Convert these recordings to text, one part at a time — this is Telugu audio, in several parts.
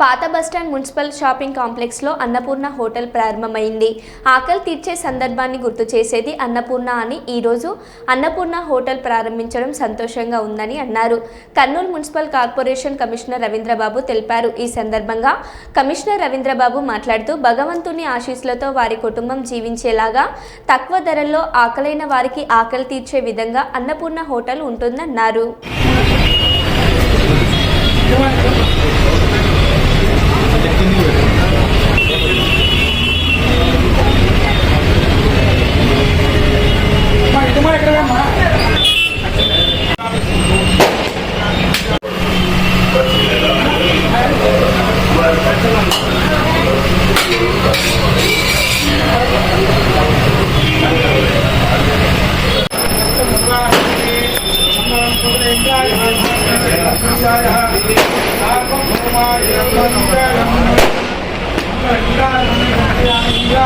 పాత బస్టాండ్ మున్సిపల్ షాపింగ్ కాంప్లెక్స్లో అన్నపూర్ణ హోటల్ ప్రారంభమైంది. ఆకలి తీర్చే సందర్భాన్ని గుర్తు చేసేది అన్నపూర్ణ అని ఈరోజు అన్నపూర్ణ హోటల్ ప్రారంభించడం సంతోషంగా ఉందని అన్నారు. Kurnool municipal corporation commissioner Ravindrababu తెలిపారు. ఈ సందర్భంగా కమిషనర్ రవీంద్రబాబు మాట్లాడుతూ భగవంతుని ఆశీస్సులతో వారి కుటుంబం జీవించేలాగా తక్కువ ధరల్లో ఆకలైన వారికి ఆకలి తీర్చే విధంగా అన్నపూర్ణ హోటల్ ఉంటుందన్నారు. Yeah.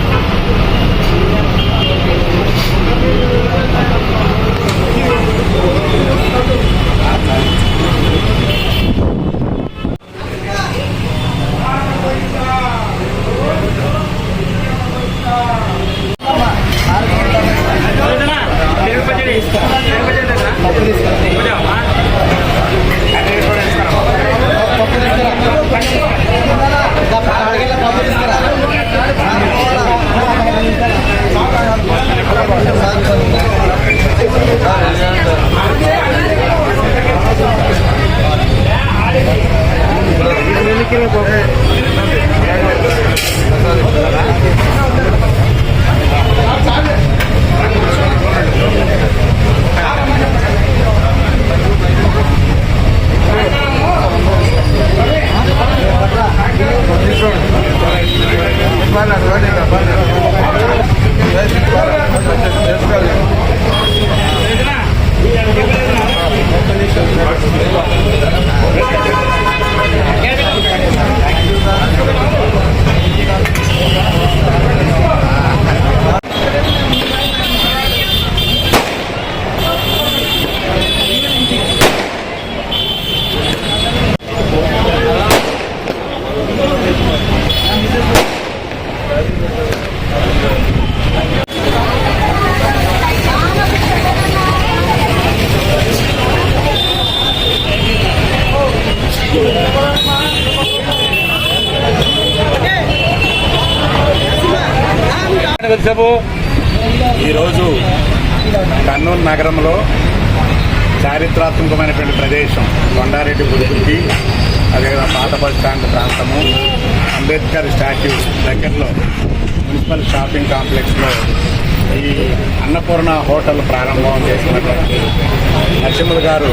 给我。ఈరోజు కర్నూలు నగరంలో చారిత్రాత్మకమైనటువంటి ప్రదేశం కొండారెడ్డి గురించి అదేవిధంగా పాత బస్ స్టాండ్ ప్రాంతము అంబేద్కర్ స్టాట్యూ దగ్గరలో మున్సిపల్ షాపింగ్ కాంప్లెక్స్లో ఈ అన్నపూర్ణ హోటల్ ప్రారంభం చేసినటువంటి నరసింహులు గారు.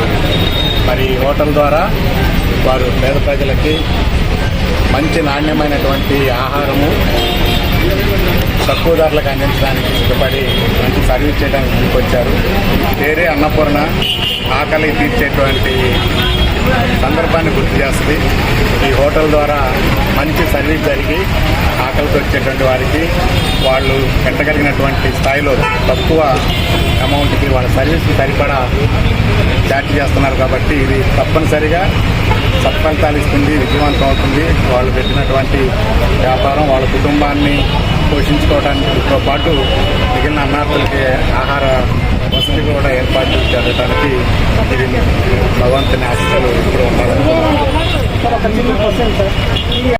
మరి ఈ హోటల్ ద్వారా వారు పేద ప్రజలకి మంచి నాణ్యమైనటువంటి ఆహారము తక్కువ ధరలకు అందించడానికి సిద్ధపడి మంచి సర్వీస్ చేయడానికి ముందుకొచ్చారు. పేరే అన్నపూర్ణ ఆకలి తీర్చేటువంటి సందర్భాన్ని గుర్తు చేస్తుంది. ఈ హోటల్ ద్వారా మంచి సర్వీస్ జరిగి ఆకలితో వచ్చేటువంటి వారికి వాళ్ళు పెట్టగలిగినటువంటి స్థాయిలో తక్కువ అమౌంట్కి వాళ్ళ సర్వీస్కి సరిపడా ఛార్జ్ చేస్తున్నారు కాబట్టి ఇది తప్పనిసరిగా సత్ఫలితాలు ఇస్తుంది విజయవంతం అవుతుంది. వాళ్ళు పెట్టినటువంటి వ్యాపారం వాళ్ళ కుటుంబాన్ని పోషించుకోవడానికితో పాటు మిగిలిన అన్నార్థులకి ఆహార వసతి కూడా ఏర్పాటు జరగడానికి ఇది భగవంతుని ఆశలు ఇప్పుడు ఉండాలని